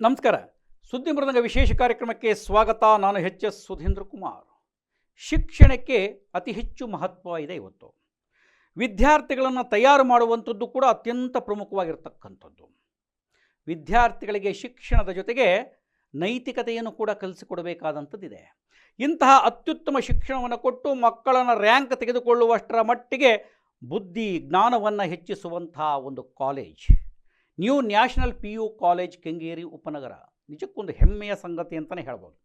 ನಮಸ್ಕಾರ. ಸುದ್ದಿ ಮೃದಂಗ ವಿಶೇಷ ಕಾರ್ಯಕ್ರಮಕ್ಕೆ ಸ್ವಾಗತ. ನಾನು ಎಚ್ ಎಸ್ ಸುಧೀಂದ್ರ ಕುಮಾರ್. ಶಿಕ್ಷಣಕ್ಕೆ ಅತಿ ಹೆಚ್ಚು ಮಹತ್ವ ಇದೆ ಇವತ್ತು. ವಿದ್ಯಾರ್ಥಿಗಳನ್ನು ತಯಾರು ಮಾಡುವಂಥದ್ದು ಕೂಡ ಅತ್ಯಂತ ಪ್ರಮುಖವಾಗಿರ್ತಕ್ಕಂಥದ್ದು. ವಿದ್ಯಾರ್ಥಿಗಳಿಗೆ ಶಿಕ್ಷಣದ ಜೊತೆಗೆ ನೈತಿಕತೆಯನ್ನು ಕೂಡ ಕಲಿಸಿಕೊಡಬೇಕಾದಂಥದ್ದಿದೆ. ಇಂತಹ ಅತ್ಯುತ್ತಮ ಶಿಕ್ಷಣವನ್ನು ಕೊಟ್ಟು ಮಕ್ಕಳನ್ನು ರ್ಯಾಂಕ್ ತೆಗೆದುಕೊಳ್ಳುವಷ್ಟರ ಮಟ್ಟಿಗೆ ಬುದ್ಧಿ, ಜ್ಞಾನವನ್ನು ಹೆಚ್ಚಿಸುವಂತಹ ಒಂದು college new national P U college Kengeri ಉಪನಗರ ನಿಜಕ್ಕೊಂದು ಹೆಮ್ಮೆಯ ಸಂಗತಿ ಅಂತಲೇ ಹೇಳ್ಬೋದು.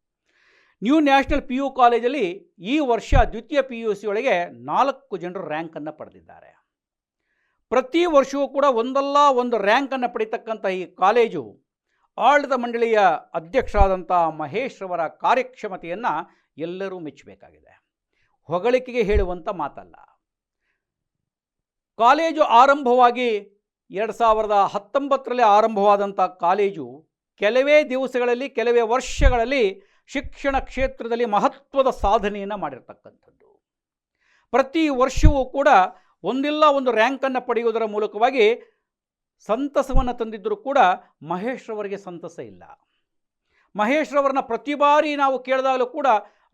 ನ್ಯೂ ನ್ಯಾಷನಲ್ ಪಿ ಯು ಕಾಲೇಜಲ್ಲಿ ಈ ವರ್ಷ ದ್ವಿತೀಯ ಪಿ ಯು ಸಿ ಒಳಗೆ ನಾಲ್ಕು ಜನರು ರ್ಯಾಂಕನ್ನು ಪಡೆದಿದ್ದಾರೆ. ಪ್ರತಿ ವರ್ಷವೂ ಕೂಡ ಒಂದಲ್ಲ ಒಂದು ರ್ಯಾಂಕನ್ನು ಪಡಿತಕ್ಕಂಥ ಈ ಕಾಲೇಜು ಆಡಳಿತ ಮಂಡಳಿಯ ಅಧ್ಯಕ್ಷರಾದಂಥ ಮಹೇಶ್ ರವರ ಕಾರ್ಯಕ್ಷಮತೆಯನ್ನು ಎಲ್ಲರೂ ಮೆಚ್ಚಬೇಕಾಗಿದೆ. ಹೊಗಳಿಕೆಗೆ ಹೇಳುವಂಥ ಮಾತಲ್ಲ. ಕಾಲೇಜು ಆರಂಭವಾಗಿ ಎರಡು ಸಾವಿರದ ಹತ್ತೊಂಬತ್ತರಲ್ಲಿ ಆರಂಭವಾದಂಥ ಕಾಲೇಜು ಕೆಲವೇ ದಿವಸಗಳಲ್ಲಿ, ಕೆಲವೇ ವರ್ಷಗಳಲ್ಲಿ ಶಿಕ್ಷಣ ಕ್ಷೇತ್ರದಲ್ಲಿ ಮಹತ್ವದ ಸಾಧನೆಯನ್ನು ಮಾಡಿರ್ತಕ್ಕಂಥದ್ದು. ಪ್ರತಿ ವರ್ಷವೂ ಕೂಡ ಒಂದಿಲ್ಲ ಒಂದು ರ್ಯಾಂಕನ್ನು ಪಡೆಯುವುದರ ಮೂಲಕವಾಗಿ ಸಂತಸವನ್ನು ತಂದಿದ್ದರೂ ಕೂಡ ಮಹೇಶ್ರವರಿಗೆ ಸಂತಸ ಇಲ್ಲ. ಮಹೇಶ್ರವರನ್ನ ಪ್ರತಿ ಬಾರಿ ನಾವು ಕೇಳಿದಾಗಲೂ ಕೂಡ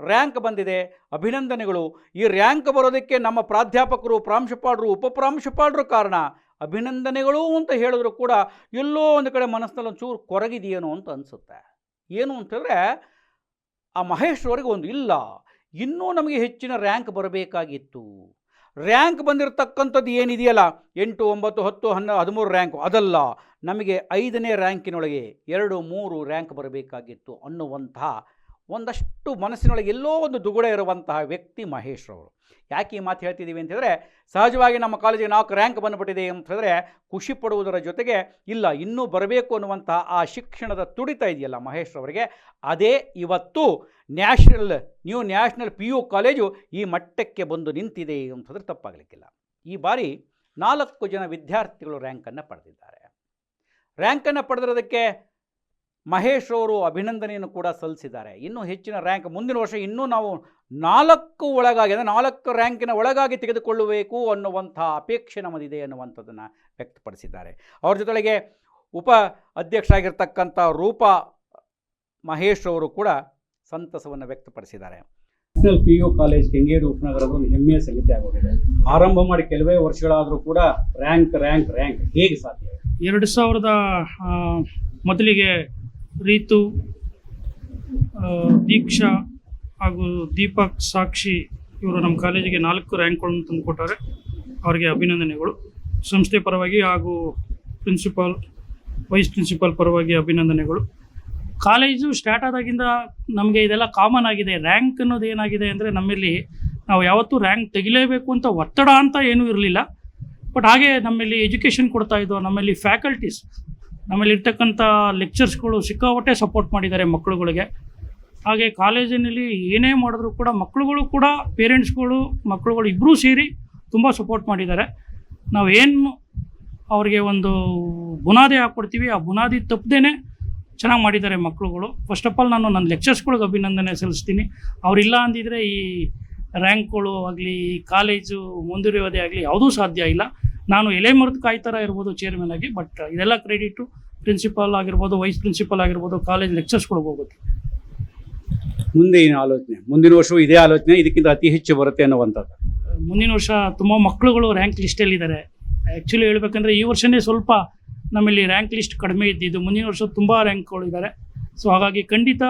ರ್ಯಾಂಕ್ ಬಂದಿದೆ, ಅಭಿನಂದನೆಗಳು. ಈ ರ್ಯಾಂಕ್ ಬರೋದಕ್ಕೆ ನಮ್ಮ ಪ್ರಾಧ್ಯಾಪಕರು ಪ್ರಾಂಶುಪಾಲರು ಉಪಪ್ರಾಂಶುಪಾಲರು ಕಾರಣ ಅಭಿನಂದನೆಗಳು ಅಂತ ಹೇಳಿದ್ರು ಕೂಡ ಎಲ್ಲೋ ಒಂದು ಕಡೆ ಮನಸ್ಸಿನಲ್ಲಿ ಒಂಚೂರು ಕೊರಗಿದೆಯೇನೋ ಅಂತ ಅನಿಸುತ್ತೆ. ಏನು ಅಂತಂದರೆ ಆ ಮಹೇಶ್ವರಿಗೆ ಒಂದು ಇಲ್ಲ, ಇನ್ನೂ ನಮಗೆ ಹೆಚ್ಚಿನ ರ್ಯಾಂಕ್ ಬರಬೇಕಾಗಿತ್ತು. ರ್ಯಾಂಕ್ ಬಂದಿರತಕ್ಕಂಥದ್ದು ಏನಿದೆಯಲ್ಲ, ಎಂಟು, ಒಂಬತ್ತು, ಹತ್ತು, ಹನ್ನ, ಹದಿಮೂರು ರ್ಯಾಂಕು, ಅದಲ್ಲ, ನಮಗೆ ಐದನೇ ರ್ಯಾಂಕಿನೊಳಗೆ ಎರಡು, ಮೂರು ರ್ಯಾಂಕ್ ಬರಬೇಕಾಗಿತ್ತು ಅನ್ನುವಂತಹ ಒಂದಷ್ಟು ಮನಸ್ಸಿನೊಳಗೆ ಎಲ್ಲೋ ಒಂದು ದುಗುಡ ಇರುವಂತಹ ವ್ಯಕ್ತಿ ಮಹೇಶ್ ಅವರು ಯಾಕೆ ಈ ಮಾತು ಹೇಳ್ತಿದ್ದೀವಿ ಅಂತ ಹೇಳಿದ್ರೆ, ಸಹಜವಾಗಿ ನಮ್ಮ ಕಾಲೇಜಿಗೆ ನಾಲ್ಕು ರ್ಯಾಂಕ್ ಬಂದುಬಿಟ್ಟಿದೆ ಅಂತ ಹೇಳಿದ್ರೆ, ಖುಷಿ ಪಡುವುದರ ಜೊತೆಗೆ ಇಲ್ಲ, ಇನ್ನೂ ಬರಬೇಕು ಅನ್ನುವಂಥ ಆ ಶಿಕ್ಷಣದ ತುಡಿತ ಇದೆಯಲ್ಲ ಮಹೇಶ್ ಅವರಿಗೆ ಅದೇ ಇವತ್ತು national new national P U college ಈ ಮಟ್ಟಕ್ಕೆ ಬಂದು ನಿಂತಿದೆ ಅಂತಂದ್ರೆ ತಪ್ಪಾಗಲಿಕ್ಕಿಲ್ಲ. ಈ ಬಾರಿ ನಾಲ್ಕು ಜನ ವಿದ್ಯಾರ್ಥಿಗಳು ರ್ಯಾಂಕನ್ನು ಪಡೆದಿದ್ದಾರೆ. ರ್ಯಾಂಕನ್ನು ಪಡೆದಿರೋದಕ್ಕೆ ಮಹೇಶ್ ಅವರು ಅಭಿನಂದನೆಯನ್ನು ಕೂಡ ಸಲ್ಲಿಸಿದ್ದಾರೆ. ಇನ್ನೂ ಹೆಚ್ಚಿನ ರ್ಯಾಂಕ್ ಮುಂದಿನ ವರ್ಷ ಇನ್ನೂ ನಾವು ನಾಲ್ಕು ಒಳಗಾಗಿ ಅಂದರೆ ನಾಲ್ಕು ರ್ಯಾಂಕಿನ ಒಳಗಾಗಿ ತೆಗೆದುಕೊಳ್ಳಬೇಕು ಅನ್ನುವಂಥ ಅಪೇಕ್ಷೆ ನಮ್ಮದಿದೆ ಅನ್ನುವಂಥದ್ದನ್ನು ವ್ಯಕ್ತಪಡಿಸಿದ್ದಾರೆ. ಅವ್ರ ಜೊತೆಗೆ ಉಪ ಅಧ್ಯಕ್ಷರಾಗಿರ್ತಕ್ಕಂಥ ರೂಪಾ ಮಹೇಶ್ ಅವರು ಕೂಡ ಸಂತಸವನ್ನು ವ್ಯಕ್ತಪಡಿಸಿದ್ದಾರೆ. National P U college Kengeri ಉಪನಗರದ ಒಂದು ಹೆಮ್ಮೆಯ ಸಂಗತಿ ಆಗೋಗಿದೆ. ಆರಂಭ ಮಾಡಿ ಕೆಲವೇ ವರ್ಷಗಳಾದರೂ ಕೂಡ ರ್ಯಾಂಕ್ ರ್ಯಾಂಕ್ ರ್ಯಾಂಕ್ ಹೇಗೆ ಸಾಧ್ಯ? ಎರಡು ಸಾವಿರದ ಮೊದಲಿಗೆ ರೀತು ದೀಕ್ಷಾ ಹಾಗೂ ದೀಪಕ್ ಸಾಕ್ಷಿ ಇವರು ನಮ್ಮ ಕಾಲೇಜಿಗೆ ನಾಲ್ಕು ರ್ಯಾಂಕ್ಗಳನ್ನು ತಂದುಕೊಟ್ಟಾರೆ ಅವರಿಗೆ ಅಭಿನಂದನೆಗಳು. ಸಂಸ್ಥೆ ಪರವಾಗಿ ಹಾಗೂ ಪ್ರಿನ್ಸಿಪಾಲ್, ವೈಸ್ ಪ್ರಿನ್ಸಿಪಾಲ್ ಪರವಾಗಿ ಅಭಿನಂದನೆಗಳು. ಕಾಲೇಜು ಸ್ಟಾರ್ಟ್ ಆದಾಗಿಂದ ನಮಗೆ ಇದೆಲ್ಲ ಕಾಮನ್ ಆಗಿದೆ. ರ್ಯಾಂಕ್ ಅನ್ನೋದು ಏನಾಗಿದೆ ಅಂದರೆ ನಮ್ಮಲ್ಲಿ ನಾವು ಯಾವತ್ತೂ ರ್ಯಾಂಕ್ ತೆಗಿಲೇಬೇಕು ಅಂತ ಒತ್ತಡ ಅಂತ ಏನೂ ಇರಲಿಲ್ಲ. ಬಟ್ ಹಾಗೆ ನಮ್ಮಲ್ಲಿ ಎಜುಕೇಷನ್ ಕೊಡ್ತಾ ಇದ್ದೋ, ನಮ್ಮಲ್ಲಿ ಫ್ಯಾಕಲ್ಟೀಸ್ ನಮ್ಮಲ್ಲಿ ಇರ್ತಕ್ಕಂಥ ಲೆಕ್ಚರ್ಸ್ಗಳು ಸಿಕ್ಕಾಪಟ್ಟೆ ಸಪೋರ್ಟ್ ಮಾಡಿದ್ದಾರೆ ಮಕ್ಕಳುಗಳಿಗೆ. ಹಾಗೆ ಕಾಲೇಜಿನಲ್ಲಿ ಏನೇ ಮಾಡಿದ್ರು ಕೂಡ ಮಕ್ಕಳುಗಳು ಕೂಡ ಪೇರೆಂಟ್ಸ್ಗಳು ಮಕ್ಕಳುಗಳು ಇಬ್ಬರೂ ಸೇರಿ ತುಂಬ ಸಪೋರ್ಟ್ ಮಾಡಿದ್ದಾರೆ. ನಾವು ಏನು ಅವ್ರಿಗೆ ಒಂದು ಬುನಾದಿ ಹಾಕ್ಕೊಡ್ತೀವಿ ಆ ಬುನಾದಿ ತಪ್ಪದೇ ಚೆನ್ನಾಗಿ ಮಾಡಿದ್ದಾರೆ ಮಕ್ಕಳುಗಳು. ಫಸ್ಟ್ ಆಫ್ ಆಲ್ ನಾನು ನನ್ನ ಲೆಕ್ಚರ್ಸ್ಗಳಿಗೆ ಅಭಿನಂದನೆ ಸಲ್ಲಿಸ್ತೀನಿ. ಅವರಿಲ್ಲ ಅಂದಿದ್ರೆ ಈ ರ್ಯಾಂಕ್ಗಳು ಆಗಲಿ ಕಾಲೇಜು ಮುಂದುವರಿಯೋದೇ ಆಗಲಿ ಯಾವುದೂ ಸಾಧ್ಯ ಇಲ್ಲ. ನಾನು ಎಲೆ ಮರದ ಕಾಯ್ತರ ಇರ್ಬೋದು ಚೇರ್ಮನ್ ಆಗಿ ಬಟ್ ಇದೆಲ್ಲ ಕ್ರೆಡಿಟು ಪ್ರಿನ್ಸಿಪಾಲ್ ಆಗಿರ್ಬೋದು ವೈಸ್ ಪ್ರಿನ್ಸಿಪಾಲ್ ಆಗಿರ್ಬೋದು ಕಾಲೇಜ್ ಲೆಕ್ಚರ್ಸ್ಗಳಿಗೆ ಹೋಗುತ್ತೆ. ಮುಂದೆ ಏನು ಆಲೋಚನೆ? ಮುಂದಿನ ವರ್ಷವೂ ಇದೇ ಆಲೋಚನೆ ಇದಕ್ಕಿಂತ ಅತಿ ಹೆಚ್ಚು ಬರುತ್ತೆ ಅನ್ನೋವಂಥದ್ದು. ಮುಂದಿನ ವರ್ಷ ತುಂಬ ಮಕ್ಕಳುಗಳು ರ್ಯಾಂಕ್ ಲಿಸ್ಟಲ್ಲಿದ್ದಾರೆ ಆ್ಯಕ್ಚುಲಿ ಹೇಳ್ಬೇಕಂದ್ರೆ ಈ ವರ್ಷನೇ ಸ್ವಲ್ಪ ನಮ್ಮಲ್ಲಿ ರ್ಯಾಂಕ್ ಲಿಸ್ಟ್ ಕಡಿಮೆ ಇದ್ದಿದ್ದು ಮುಂದಿನ ವರ್ಷ ತುಂಬ ರ್ಯಾಂಕ್ಗಳು ಇದ್ದಾರೆ ಸೊ ಹಾಗಾಗಿ ಖಂಡಿತ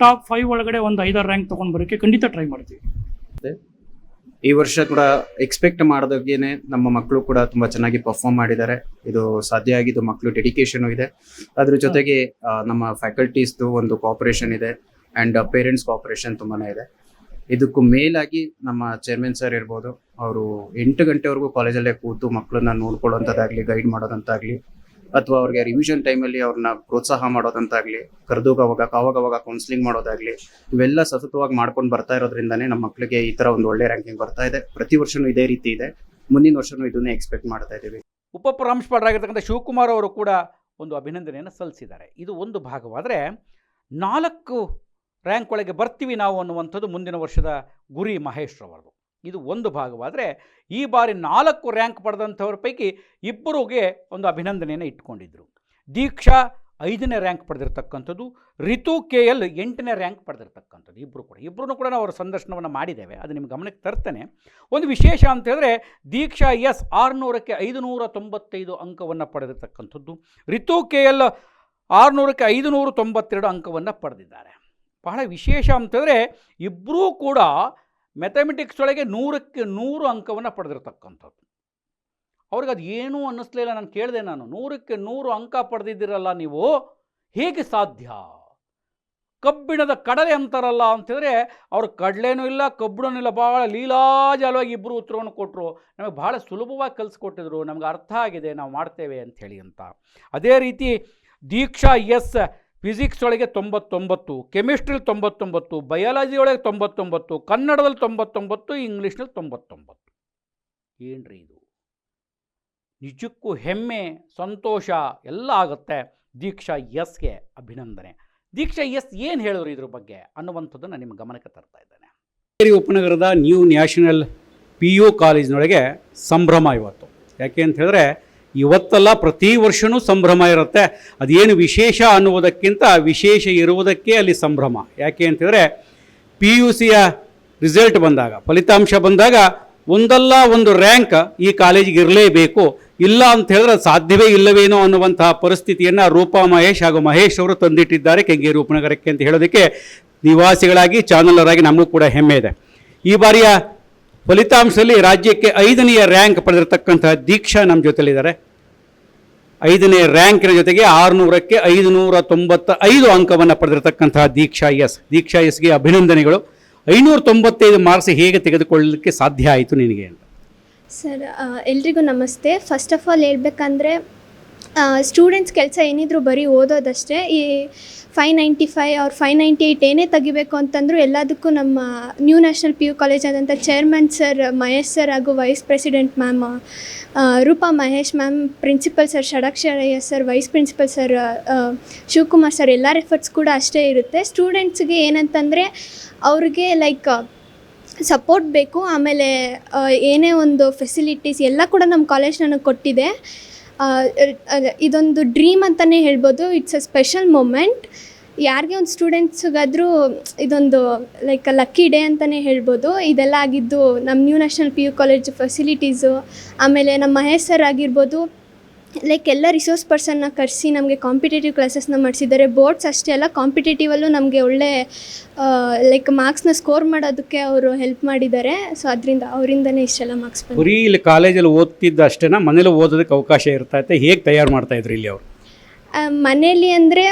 ಟಾಪ್ ಫೈವ್ ಒಳಗಡೆ ಒಂದು ಐದಾರು ರ್ಯಾಂಕ್ ತೊಗೊಂಡು ಬರೋಕ್ಕೆ ಖಂಡಿತ ಟ್ರೈ ಮಾಡ್ತೀವಿ. ಈ ವರ್ಷ ಕೂಡ ಎಕ್ಸ್ಪೆಕ್ಟ್ ಮಾಡಿದಾಗೇನೆ ನಮ್ಮ ಮಕ್ಕಳು ಕೂಡ ತುಂಬಾ ಚೆನ್ನಾಗಿ ಪರ್ಫಾರ್ಮ್ ಮಾಡಿದ್ದಾರೆ. ಇದು ಸಾಧ್ಯ ಆಗಿದ್ದು ಮಕ್ಕಳು ಡೆಡಿಕೇಶನ್ ಇದೆ. ಅದ್ರ ಜೊತೆಗೆ ನಮ್ಮ ಫ್ಯಾಕಲ್ಟೀಸ್ದು ಒಂದು ಕೋಆಪರೇಷನ್ ಇದೆ ಅಂಡ್ ಪೇರೆಂಟ್ಸ್ ಕೋಆಪರೇಷನ್ ತುಂಬಾನೇ ಇದೆ. ಇದಕ್ಕೂ ಮೇಲಾಗಿ ನಮ್ಮ ಚೇರ್ಮನ್ ಸರ್ ಇರ್ಬೋದು, ಅವರು ಎಂಟು ಗಂಟೆವರೆಗೂ ಕಾಲೇಜಲ್ಲೇ ಕೂತು ಮಕ್ಕಳನ್ನ ನೋಡ್ಕೊಳ್ಳೋಂಥದ್ದಾಗ್ಲಿ ಗೈಡ್ ಮಾಡೋದಂತಾಗ್ಲಿ ಅಥವಾ ಅವ್ರಿಗೆ ರಿವಿಷನ್ ಟೈಮಲ್ಲಿ ಅವ್ರನ್ನ ಪ್ರೋತ್ಸಾಹ ಮಾಡೋದಂತಾಗ್ಲಿ ಕರೆದೋಗವಾಗ ಅವಾಗ ಕೌನ್ಸಿಲಿಂಗ್ ಮಾಡೋದಾಗ್ಲಿ, ಇವೆಲ್ಲ ಸತತವಾಗಿ ಮಾಡ್ಕೊಂಡು ಬರ್ತಾ ಇರೋದ್ರಿಂದನೇ ನಮ್ಮ ಮಕ್ಕಳಿಗೆ ಈ ತರ ಒಂದು ಒಳ್ಳೆ ರ್ಯಾಂಕಿಂಗ್ ಬರ್ತಾ ಇದೆ. ಪ್ರತಿ ವರ್ಷವೂ ಇದೇ ರೀತಿ ಇದೆ. ಮುಂದಿನ ವರ್ಷವೂ ಇದನ್ನೇ ಎಕ್ಸ್ಪೆಕ್ಟ್ ಮಾಡ್ತಾ ಇದ್ದೀವಿ. ಉಪ ಪ್ರಾಂಶುಪಾಲರಾಗಿರ್ತಕ್ಕಂಥ ಶಿವಕುಮಾರ್ ಅವರು ಕೂಡ ಒಂದು ಅಭಿನಂದನೆಯನ್ನು ಸಲ್ಲಿಸಿದ್ದಾರೆ. ಇದು ಒಂದು ಭಾಗವಾದರೆ, ನಾಲ್ಕು ರ್ಯಾಂಕ್ ಒಳಗೆ ಬರ್ತೀವಿ ನಾವು ಅನ್ನುವಂಥದ್ದು ಮುಂದಿನ ವರ್ಷದ ಗುರಿ ಮಹೇಶ್ ರವರದು ಇದು ಒಂದು ಭಾಗವಾದರೆ ಈ ಬಾರಿ ನಾಲ್ಕು ರ್ಯಾಂಕ್ ಪಡೆದಂಥವ್ರ ಪೈಕಿ ಇಬ್ಬರಿಗೆ ಒಂದು ಅಭಿನಂದನೆಯನ್ನು ಇಟ್ಕೊಂಡಿದ್ದರು ದೀಕ್ಷಾ ಐದನೇ ರ್ಯಾಂಕ್ ಪಡೆದಿರ್ತಕ್ಕಂಥದ್ದು, ರಿತು ಕೆ ಎಲ್ ಎಂಟನೇ ರ್ಯಾಂಕ್ ಪಡೆದಿರ್ತಕ್ಕಂಥದ್ದು. ಇಬ್ಬರು ಕೂಡ. ಇಬ್ಬರೂ ಕೂಡ ನಾವು ಅವರ ಸಂದರ್ಶನವನ್ನು ಮಾಡಿದ್ದೇವೆ. ಅದು ನಿಮ್ಮ ಗಮನಕ್ಕೆ ತರ್ತೇನೆ. ಒಂದು ವಿಶೇಷ ಅಂತ ಹೇಳಿದ್ರೆ ದೀಕ್ಷಾ ಎಸ್ ಆರುನೂರಕ್ಕೆ ಐದುನೂರ ತೊಂಬತ್ತೈದು ಅಂಕವನ್ನು ಪಡೆದಿರ್ತಕ್ಕಂಥದ್ದು. ರಿತು ಕೆ ಎಲ್ ಆರುನೂರಕ್ಕೆ ಐದುನೂರ ತೊಂಬತ್ತೆರಡು ಅಂಕವನ್ನು ಪಡೆದಿದ್ದಾರೆ. ಬಹಳ ವಿಶೇಷ ಅಂತಂದರೆ ಇಬ್ಬರೂ ಕೂಡ ಮೆಥಮೆಟಿಕ್ಸ್ ಒಳಗೆ ನೂರಕ್ಕೆ ನೂರು ಅಂಕವನ್ನು ಪಡೆದಿರ್ತಕ್ಕಂಥದ್ದು. ಅವ್ರಿಗೆ ಅದು ಏನೂ ಅನ್ನಿಸ್ಲಿಲ್ಲ ನಾನು ಕೇಳಿದೆ ನಾನು. ನೂರಕ್ಕೆ ನೂರು ಅಂಕ ಪಡೆದಿದ್ದೀರಲ್ಲ ನೀವು, ಹೇಗೆ ಸಾಧ್ಯ? ಕಬ್ಬಿಣದ ಕಡಲೆ ಅಂತಾರಲ್ಲ ಅಂತಂದರೆ, ಅವ್ರು ಕಡಲೆನೂ ಇಲ್ಲ, ಕಬ್ಬಿಣನೂ ಇಲ್ಲ ಭಾಳ ಲೀಲಾಜಾಲವಾಗಿ ಇಬ್ಬರು ಉತ್ತರವನ್ನು ಕೊಟ್ಟರು ನಮಗೆ ಭಾಳ ಸುಲಭವಾಗಿ ಕಲಿಸ್ಕೊಟ್ಟಿದ್ರು ನಮ್ಗೆ ಅರ್ಥ ಆಗಿದೆ, ನಾವು ಮಾಡ್ತೇವೆ ಅಂಥೇಳಿ ಅಂತ. ಅದೇ ರೀತಿ ದೀಕ್ಷಾ ಎಸ್ ಫಿಸಿಕ್ಸ್ ಒಳಗೆ ತೊಂಬತ್ತೊಂಬತ್ತು, ಕೆಮಿಸ್ಟ್ರಿಲಿ ತೊಂಬತ್ತೊಂಬತ್ತು ಬಯಾಲಜಿ ಒಳಗೆ ತೊಂಬತ್ತೊಂಬತ್ತು, ಕನ್ನಡದಲ್ಲಿ ತೊಂಬತ್ತೊಂಬತ್ತು, ಇಂಗ್ಲೀಷ್ನಲ್ಲಿ ತೊಂಬತ್ತೊಂಬತ್ತು. ಏನ್ರಿ ಇದು? ನಿಜಕ್ಕೂ ಹೆಮ್ಮೆ, ಸಂತೋಷ ಎಲ್ಲ ಆಗುತ್ತೆ. ದೀಕ್ಷಾ ಎಸ್ಗೆ ಅಭಿನಂದನೆ. ದೀಕ್ಷಾ ಎಸ್ ಏನು ಹೇಳಿದ್ರು ಇದ್ರ ಬಗ್ಗೆ ಅನ್ನುವಂಥದ್ದನ್ನು ನಿಮ್ಮ ಗಮನಕ್ಕೆ ತರ್ತಾ ಇದ್ದೇನೆ. ಉಪನಗರದ ನ್ಯೂ ನ್ಯಾಷನಲ್ ಪಿ ಯು ಕಾಲೇಜಿನೊಳಗೆ ಸಂಭ್ರಮ ಇವತ್ತು. ಯಾಕೆ ಅಂತ ಹೇಳಿದ್ರೆ ಇವತ್ತೆಲ್ಲ ಪ್ರತಿ ವರ್ಷವೂ ಸಂಭ್ರಮ ಇರುತ್ತೆ. ಅದೇನು ವಿಶೇಷ ಅನ್ನುವುದಕ್ಕಿಂತ ವಿಶೇಷ ಇರುವುದಕ್ಕೆ ಅಲ್ಲಿ ಸಂಭ್ರಮ. ಯಾಕೆ ಅಂತಂದರೆ ಪಿ ಯು ಸಿಯ ರಿಸಲ್ಟ್ ಬಂದಾಗ, ಫಲಿತಾಂಶ ಬಂದಾಗ ಒಂದಲ್ಲ ಒಂದು ರ್ಯಾಂಕ್ ಈ ಕಾಲೇಜಿಗೆ ಇರಲೇಬೇಕು. ಇಲ್ಲ ಅಂತ ಹೇಳಿದ್ರೆ ಸಾಧ್ಯವೇ ಇಲ್ಲವೇನೋ ಅನ್ನುವಂತಹ ಪರಿಸ್ಥಿತಿಯನ್ನು ರೂಪಾ ಮಹೇಶ್ ಹಾಗೂ ಮಹೇಶ್ ಅವರು ತಂದಿಟ್ಟಿದ್ದಾರೆ ಕೆಂಗೇರಿ ಉಪನಗರಕ್ಕೆ ಅಂತ ಹೇಳೋದಕ್ಕೆ ನಿವಾಸಿಗಳಾಗಿ ಚಾನಲರಾಗಿ ನಮಗೂ ಕೂಡ ಹೆಮ್ಮೆ ಇದೆ. ಈ ಬಾರಿಯ ಫಲಿತಾಂಶದಲ್ಲಿ ರಾಜ್ಯಕ್ಕೆ ಐದನೆಯ ರ್ಯಾಂಕ್ ಪಡೆದಿರತಕ್ಕಂತಹ ದೀಕ್ಷಾ ನಮ್ಮ ಜೊತೆಲಿದ್ದಾರೆ. ಐದನೇ ರ್ಯಾಂಕಿನ ಜೊತೆಗೆ ಆರುನೂರಕ್ಕೆ ಐದುನೂರ ತೊಂಬತ್ತ ಐದು ಅಂಕವನ್ನು ಪಡೆದಿರತಕ್ಕಂತಹ ದೀಕ್ಷಾ ಎಸ್. ದೀಕ್ಷಾ ಎಸ್ಗೆ ಅಭಿನಂದನೆಗಳು. ಐನೂರ ತೊಂಬತ್ತೈದು ಮಾರ್ಕ್ಸ್ ಹೇಗೆ ತೆಗೆದುಕೊಳ್ಳಲಿಕ್ಕೆ ಸಾಧ್ಯ ಆಯಿತು ನಿನಗೆ ಅಂತ. ಸರ್ ಎಲ್ರಿಗೂ ನಮಸ್ತೆ. ಫಸ್ಟ್ ಆಫ್ ಆಲ್ ಹೇಳ್ಬೇಕಂದ್ರೆ ಸ್ಟೂಡೆಂಟ್ಸ್ ಕೆಲಸ ಏನಿದ್ರೂ ಬರೀ ಓದೋದಷ್ಟೇ, ಈ ಫೈ ನೈಂಟಿ ಫೈವ್ ಅವ್ರ ಫೈ ನೈಂಟಿ ಏಯ್ಟ್ ಏನೇ ತೆಗಿಬೇಕು ಅಂತಂದರೂ ಎಲ್ಲದಕ್ಕೂ ನಮ್ಮ new national P U college ಆದಂಥ ಚೇರ್ಮನ್ ಸರ್ ಮಹೇಶ್ ಸರ್ ಹಾಗೂ vice president ma'am Roopa Mahesh ma'am principal sir Shadaksharayya sir vice principal sir Shivakumar sir ಎಲ್ಲರ ಎಫರ್ಟ್ಸ್ ಕೂಡ ಅಷ್ಟೇ ಇರುತ್ತೆ. ಸ್ಟೂಡೆಂಟ್ಸ್ಗೆ ಏನಂತಂದರೆ ಅವ್ರಿಗೆ ಲೈಕ್ ಸಪೋರ್ಟ್ ಬೇಕು, ಆಮೇಲೆ ಏನೇ ಒಂದು ಫೆಸಿಲಿಟೀಸ್ ಎಲ್ಲ ಕೂಡ ನಮ್ಮ ಕಾಲೇಜ್ ನನಗೆ ಕೊಟ್ಟಿದೆ. ಇದೊಂದು ಡ್ರೀಮ್ ಅಂತಲೇ ಹೇಳ್ಬೋದು. ಇಟ್ಸ್ ಅ ಸ್ಪೆಷಲ್ ಮೂಮೆಂಟ್ ಯಾರಿಗೆ ಒಂದು ಸ್ಟೂಡೆಂಟ್ಸ್ಗಾದರೂ ಇದೊಂದು ಲೈಕ್ ಲಕ್ಕಿ ಡೇ ಅಂತಲೇ ಹೇಳ್ಬೋದು. ಇದೆಲ್ಲ ಆಗಿದ್ದು ನಮ್ಮ new national P U college facilities ಆಮೇಲೆ ನಮ್ಮ ಮಹೇಶ್ ಸರ್ ಆಗಿರ್ಬೋದು. ಲೈಕ್ ಎಲ್ಲ ರಿಸೋರ್ಸ್ ಪರ್ಸನ್ನ ಕರೆಸಿ ನಮಗೆ ಕಾಂಪಿಟೇಟಿವ್ ಕ್ಲಾಸಸ್ನ ಮಾಡಿಸಿದ್ದಾರೆ. ಬೋರ್ಡ್ಸ್ ಅಷ್ಟೇ ಅಲ್ಲ ಕಾಂಪಿಟೇಟಿವಲ್ಲೂ ನಮಗೆ ಒಳ್ಳೆ ಲೈಕ್ ಮಾರ್ಕ್ಸ್ನ ಸ್ಕೋರ್ ಮಾಡೋದಕ್ಕೆ ಅವರು ಹೆಲ್ಪ್ ಮಾಡಿದ್ದಾರೆ. ಸೊ ಅದರಿಂದ ಅವರಿಂದನೇ ಇಷ್ಟೆಲ್ಲ ಮಾರ್ಕ್ಸ್ ಬರೀ ಇಲ್ಲಿ ಕಾಲೇಜಲ್ಲಿ ಓದ್ತಿದ್ದ ಅಷ್ಟೇನಾ? ಮನೇಲಿ ಓದೋದಕ್ಕೆ ಅವಕಾಶ ಇರ್ತಾ ಇತ್ತು ಹೇಗೆ ತಯಾರು ಮಾಡ್ತಾ ಇದ್ರು ಇಲ್ಲಿ ಅವರು? ಮನೇಲಿ ಅಂದರೆ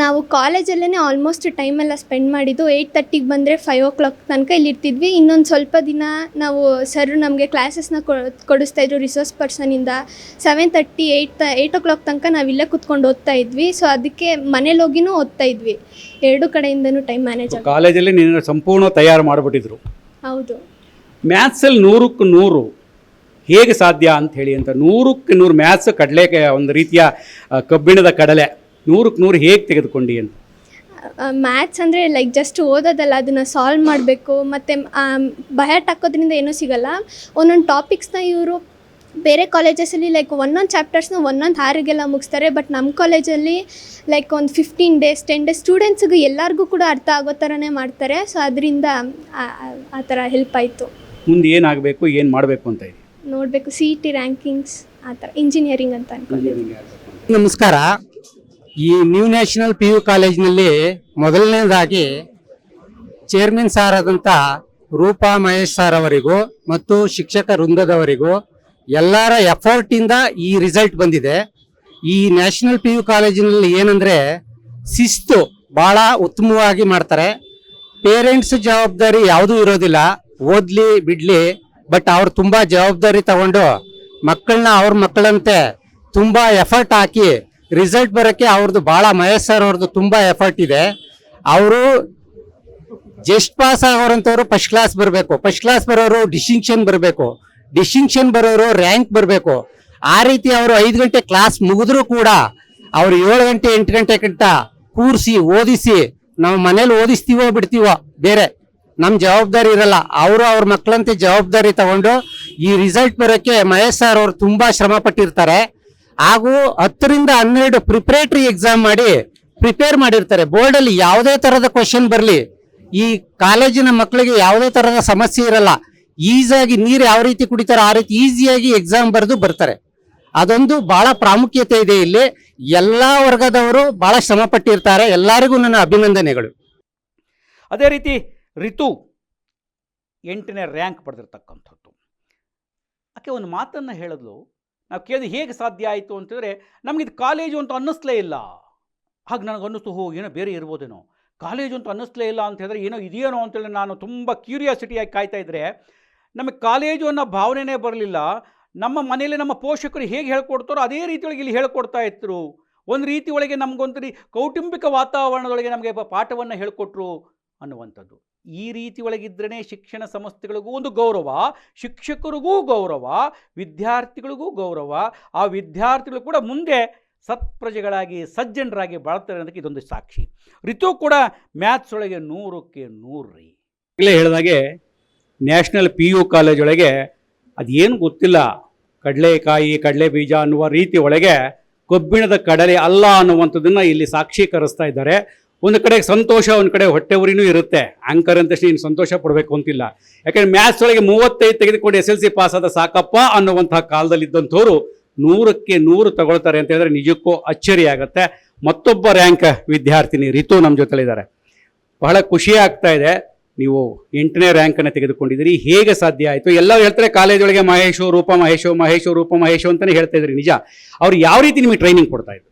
ನಾವು ಕಾಲೇಜಲ್ಲೇ ಆಲ್ಮೋಸ್ಟ್ ಟೈಮೆಲ್ಲ ಸ್ಪೆಂಡ್ ಮಾಡಿದ್ದು ಏಯ್ಟ್ ತರ್ಟಿಗೆ ಬಂದರೆ ಫೈವ್ ಓ ಕ್ಲಾಕ್ ತನಕ ಇಲ್ಲಿ ಇರ್ತಿದ್ವಿ ಇನ್ನೊಂದು ಸ್ವಲ್ಪ ದಿನ ನಾವು ಸರ್ ನಮಗೆ ಕ್ಲಾಸಸ್ನ ಕೊಡಿಸ್ತಾ ಇದ್ರು resource ಪರ್ಸನಿಂದ seven thirty eight eight o'clock ತನಕ ನಾವು ಇಲ್ಲೇ ಕುತ್ಕೊಂಡು ಓದ್ತಾ ಇದ್ವಿ. ಸೊ ಅದಕ್ಕೆ ಮನೇಲಿ ಹೋಗಿನೂ ಓದ್ತಾ ಇದ್ವಿ. ಎರಡು ಕಡೆಯಿಂದನೂ ಟೈಮ್ ಮ್ಯಾನೇಜ್ ಕಾಲೇಜಲ್ಲಿ ನೀನು ಸಂಪೂರ್ಣ ತಯಾರು ಮಾಡಿಬಿಟ್ಟಿದ್ರು. ಹೌದು. ಮ್ಯಾಥ್ಸಲ್ಲಿ ನೂರಕ್ಕೆ ನೂರು ಹೇಗೆ ಸಾಧ್ಯ ಅಂತ ಹೇಳಿ ಅಂತ ನೂರಕ್ಕೆ ನೂರು ಮ್ಯಾಥ್ಸ್ ಕಡಲೆ ಒಂದು ರೀತಿಯ ಕಬ್ಬಿಣದ ಕಡಲೆ. ನೂರಕ್ಕೆ ನೂರು ಹೇಗೆ ತೆಗೆದುಕೊಂಡಿ ಅಂತ? ಮ್ಯಾಥ್ಸ್ ಅಂದರೆ ಲೈಕ್ ಜಸ್ಟ್ ಓದೋದಲ್ಲ ಅದನ್ನು ಸಾಲ್ವ್ ಮಾಡಬೇಕು. ಮತ್ತು ಬಯಾಟ್ ಹಾಕೋದ್ರಿಂದ ಏನೂ ಸಿಗಲ್ಲ. ಒಂದೊಂದು ಟಾಪಿಕ್ಸ್ನ ಇವರು ಬೇರೆ ಕಾಲೇಜಸಲ್ಲಿ ಲೈಕ್ ಒಂದೊಂದು ಚಾಪ್ಟರ್ಸ್ನ ಒಂದೊಂದು ಹಾರಿಗೆಲ್ಲ ಮುಗಿಸ್ತಾರೆ. ಬಟ್ ನಮ್ಮ ಕಾಲೇಜಲ್ಲಿ ಲೈಕ್ ಒಂದು ಫಿಫ್ಟೀನ್ ಡೇಸ್ ಟೆನ್ ಡೇಸ್ ಸ್ಟೂಡೆಂಟ್ಸ್ಗೂ ಎಲ್ಲರಿಗೂ ಕೂಡ ಅರ್ಥ ಆಗೋ ಥರನೇ ಮಾಡ್ತಾರೆ. ಸೊ ಅದರಿಂದ ಆ ಥರ ಹೆಲ್ಪ್ ಆಯಿತು. ಮುಂದೆ ಏನಾಗಬೇಕು ಏನು ಮಾಡಬೇಕು ಅಂತ ನೋಡಬೇಕು ಸಿ ಇ ಟಿ ರ್ಯಾಂಕಿಂಗ್ಸ್ ಆ ಥರ ಇಂಜಿನಿಯರಿಂಗ್ ಅಂತ ಅನ್ಕೊಂಡಿದ್ದೀನಿ. ನಮಸ್ಕಾರ. ಈ ನ್ಯೂ ನ್ಯಾಷನಲ್ ಪಿ ಯು ಕಾಲೇಜಿನಲ್ಲಿ ಮೊದಲನೇದಾಗಿ ಚೇರ್ಮನ್ ಸಾರ್ ಆದಂತ ರೂಪಾ ಮಹೇಶ್ ಸಾರ್ ಅವರಿಗೂ ಮತ್ತು ಶಿಕ್ಷಕ ವೃಂದದವರಿಗೂ ಎಲ್ಲರ ಎಫರ್ಟಿಂದ ಈ ರಿಸಲ್ಟ್ ಬಂದಿದೆ. ಈ ನ್ಯಾಷನಲ್ ಪಿ ಯು ಕಾಲೇಜಿನಲ್ಲಿ ಏನಂದ್ರೆ ಶಿಸ್ತು ಬಹಳ ಉತ್ತಮವಾಗಿ ಮಾಡ್ತಾರೆ. ಪೇರೆಂಟ್ಸ್ ಜವಾಬ್ದಾರಿ ಯಾವುದೂ ಇರೋದಿಲ್ಲ, ಓದ್ಲಿ ಬಿಡ್ಲಿ ಬಟ್ ಅವ್ರು ತುಂಬಾ ಜವಾಬ್ದಾರಿ ತಗೊಂಡು ಮಕ್ಕಳನ್ನ ಅವ್ರ ಮಕ್ಕಳಂತೆ ತುಂಬಾ ಎಫರ್ಟ್ ಹಾಕಿ ರಿಸಲ್ಟ್ ಬರೋಕ್ಕೆ ಅವ್ರದ್ದು ಭಾಳ ಮಹೇಶ್ ಸರ್ ಅವ್ರದ್ದು ತುಂಬ ಎಫರ್ಟ್ ಇದೆ. ಅವರು ಜಸ್ಟ್ ಪಾಸ್ ಆಗೋರಂಥವ್ರು ಫಸ್ಟ್ ಕ್ಲಾಸ್ ಬರಬೇಕು. ಫಸ್ಟ್ ಕ್ಲಾಸ್ ಬರೋರು ಡಿಸ್ಟಿಂಕ್ಷನ್ ಬರಬೇಕು. ಡಿಸ್ಟಿಂಕ್ಷನ್ ಬರೋರು ರ್ಯಾಂಕ್ ಬರಬೇಕು. ಆ ರೀತಿ ಅವರು ಐದು ಗಂಟೆ ಕ್ಲಾಸ್ ಮುಗಿದ್ರೂ ಕೂಡ ಅವ್ರು ಏಳು ಗಂಟೆ, ಎಂಟು ಗಂಟೆ ಗಂಟ ಕೂರಿಸಿ, ಓದಿಸಿ, ನಾವು ಮನೇಲಿ ಓದಿಸ್ತೀವೋ ಬಿಡ್ತೀವೋ ಬೇರೆ ನಮ್ಮ ಜವಾಬ್ದಾರಿ ಇರಲ್ಲ. ಅವರು ಅವ್ರ ಮಕ್ಕಳಂತೆ ಜವಾಬ್ದಾರಿ ತಗೊಂಡು ಈ ರಿಸಲ್ಟ್ ಬರೋಕ್ಕೆ ಮಹೇಶ್ ಸರ್ ಅವರು ತುಂಬ ಶ್ರಮ ಪಟ್ಟಿರ್ತಾರೆ. ಹಾಗೂ ಹತ್ತರಿಂದ ಹನ್ನೆರಡು ಪ್ರಿಪರೇಟರಿ ಎಕ್ಸಾಮ್ ಮಾಡಿ ಪ್ರಿಪೇರ್ ಮಾಡಿರ್ತಾರೆ. ಬೋರ್ಡಲ್ಲಿ ಯಾವುದೇ ತರದ ಕ್ವಶನ್ ಬರಲಿ, ಈ ಕಾಲೇಜಿನ ಮಕ್ಕಳಿಗೆ ಯಾವುದೇ ತರಹದ ಸಮಸ್ಯೆ ಇರಲ್ಲ. ಈಸಿಯಾಗಿ ನೀರು ಯಾವ ರೀತಿ ಕುಡಿತಾರೆ, ಆ ರೀತಿ ಈಸಿಯಾಗಿ ಎಕ್ಸಾಮ್ ಬರೆದು ಬರ್ತಾರೆ. ಅದೊಂದು ಬಹಳ ಪ್ರಾಮುಖ್ಯತೆ ಇದೆ ಇಲ್ಲಿ. ಎಲ್ಲಾ ವರ್ಗದವರು ಬಹಳ ಶ್ರಮ ಪಟ್ಟಿರ್ತಾರೆ ಎಲ್ಲರಿಗೂ ನನ್ನ ಅಭಿನಂದನೆಗಳು. ಅದೇ ರೀತಿ ರಿತು ಎಂಟನೇ ರ್ಯಾಂಕ್ ಪಡೆದಿರ್ತಕ್ಕಂಥದ್ದು. ಆಕೆ ಒಂದು ಮಾತನ್ನು ಹೇಳಿದ್ಲು. ನಾವು ಕೇಳಿದ್ರೆ ಹೇಗೆ ಸಾಧ್ಯ ಆಯಿತು ಅಂತಂದರೆ ನಮಗಿದು ಕಾಲೇಜು ಅಂತ ಅನ್ನಿಸ್ಲೇ ಇಲ್ಲ. ಹಾಗೆ ನನಗೆ ಅನ್ನಿಸ್ತು ಹೋ ಏನೋ ಬೇರೆ ಇರ್ಬೋದೇನೋ. ಕಾಲೇಜು ಅಂತ ಅನ್ನಿಸ್ಲೇ ಇಲ್ಲ ಅಂತ ಹೇಳಿದ್ರೆ ಏನೋ ಇದೆಯೇನೋ ಅಂತೇಳಿ ನಾನು ತುಂಬ ಕ್ಯೂರಿಯಾಸಿಟಿಯಾಗಿ ಕಾಯ್ತಾ ಇದ್ದರೆ ನಮಗೆ ಕಾಲೇಜು ಅನ್ನೋ ಭಾವನೆನೇ ಬರಲಿಲ್ಲ. ನಮ್ಮ ಮನೆಯಲ್ಲಿ ನಮ್ಮ ಪೋಷಕರು ಹೇಗೆ ಹೇಳ್ಕೊಡ್ತಾರೋ ಅದೇ ರೀತಿಯೊಳಗೆ ಇಲ್ಲಿ ಹೇಳ್ಕೊಡ್ತಾ ಇದ್ರು. ಒಂದು ರೀತಿ ಒಳಗೆ ನಮಗೊಂದು ಕೌಟುಂಬಿಕ ವಾತಾವರಣದೊಳಗೆ ನಮಗೆ ಪಾಠವನ್ನು ಹೇಳಿಕೊಟ್ರು. ಅನ್ನುವಂಥದ್ದು. ಈ ರೀತಿ ಒಳಗಿದ್ರೇ ಶಿಕ್ಷಣ ಸಂಸ್ಥೆಗಳಿಗೂ ಒಂದು ಗೌರವ, ಶಿಕ್ಷಕರಿಗೂ ಗೌರವ, ವಿದ್ಯಾರ್ಥಿಗಳಿಗೂ ಗೌರವ, ಆ ವಿದ್ಯಾರ್ಥಿಗಳು ಕೂಡ ಮುಂದೆ ಸತ್ಪ್ರಜೆಗಳಾಗಿ, ಸಜ್ಜನರಾಗಿ ಬಾಳ್ತಾರೆ ಅನ್ನೋದಕ್ಕೆ ಇದೊಂದು ಸಾಕ್ಷಿ. ಋತು ಕೂಡ ಮ್ಯಾಥ್ಸ್ ಒಳಗೆ ನೂರಕ್ಕೆ ನೂರು ರೀ. ಈಗಲೇ ಹೇಳಿದಾಗೆ ನ್ಯಾಷನಲ್ ಪಿ ಯು ಕಾಲೇಜ್ ಒಳಗೆ ಅದೇನು ಗೊತ್ತಿಲ್ಲ. ಕಡಲೆಕಾಯಿ ಕಡಲೆ ಬೀಜ ಅನ್ನುವ ರೀತಿ ಒಳಗೆ ಕಬ್ಬಿಣದ ಕಡಲೆ ಅಲ್ಲ ಅನ್ನುವಂಥದ್ದನ್ನು ಇಲ್ಲಿ ಸಾಕ್ಷೀಕರಿಸ್ತಾ ಇದ್ದಾರೆ. ಒಂದು ಕಡೆ ಸಂತೋಷ, ಒಂದು ಕಡೆ ಹೊಟ್ಟೆ ಉರಿನೂ ಇರುತ್ತೆ. ಆಂಕರ್ ಅಂತ ನೀನು ಸಂತೋಷ ಪಡಬೇಕು ಅಂತಿಲ್ಲ. ಯಾಕಂದ್ರೆ ಮ್ಯಾಥ್ಸ್ ಒಳಗೆ ಮೂವತ್ತೈದು ತೆಗೆದುಕೊಂಡು ಎಸ್ ಎಲ್ ಸಿ ಪಾಸ್ ಆದ ಸಾಕಪ್ಪ ಅನ್ನುವಂತಹ ಕಾಲದಲ್ಲಿ ಇದ್ದಂಥವ್ರು ನೂರಕ್ಕೆ ನೂರು ತಗೊಳ್ತಾರೆ ಅಂತ ಹೇಳಿದ್ರೆ ನಿಜಕ್ಕೂ ಅಚ್ಚರಿ ಆಗುತ್ತೆ ಮತ್ತೊಬ್ಬ ರ್ಯಾಂಕ್ ವಿದ್ಯಾರ್ಥಿನಿ ರಿತು ನಮ್ಮ ಜೊತೆಲಿದ್ದಾರೆ. ಬಹಳ ಖುಷಿ ಆಗ್ತಾ ಇದೆ. ನೀವು ಎಂಟನೇ ರ್ಯಾಂಕನ್ನು ತೆಗೆದುಕೊಂಡಿದ್ದೀರಿ. ಹೇಗೆ ಸಾಧ್ಯ ಆಯಿತು? ಎಲ್ಲ ಹೇಳ್ತಾರೆ ಕಾಲೇಜೊಳಗೆ ಮಹೇಶು, ರೂಪ ಮಹೇಶು ಮಹೇಶು, ರೂಪ ಮಹೇಶು ಅಂತಲೇ ಹೇಳ್ತಾ ಇದ್ರಿ ನಿಜ. ಅವ್ರು ಯಾವ ರೀತಿ ನಿಮಗೆ ಟ್ರೈನಿಂಗ್ ಕೊಡ್ತಾ ಇದ್ರು?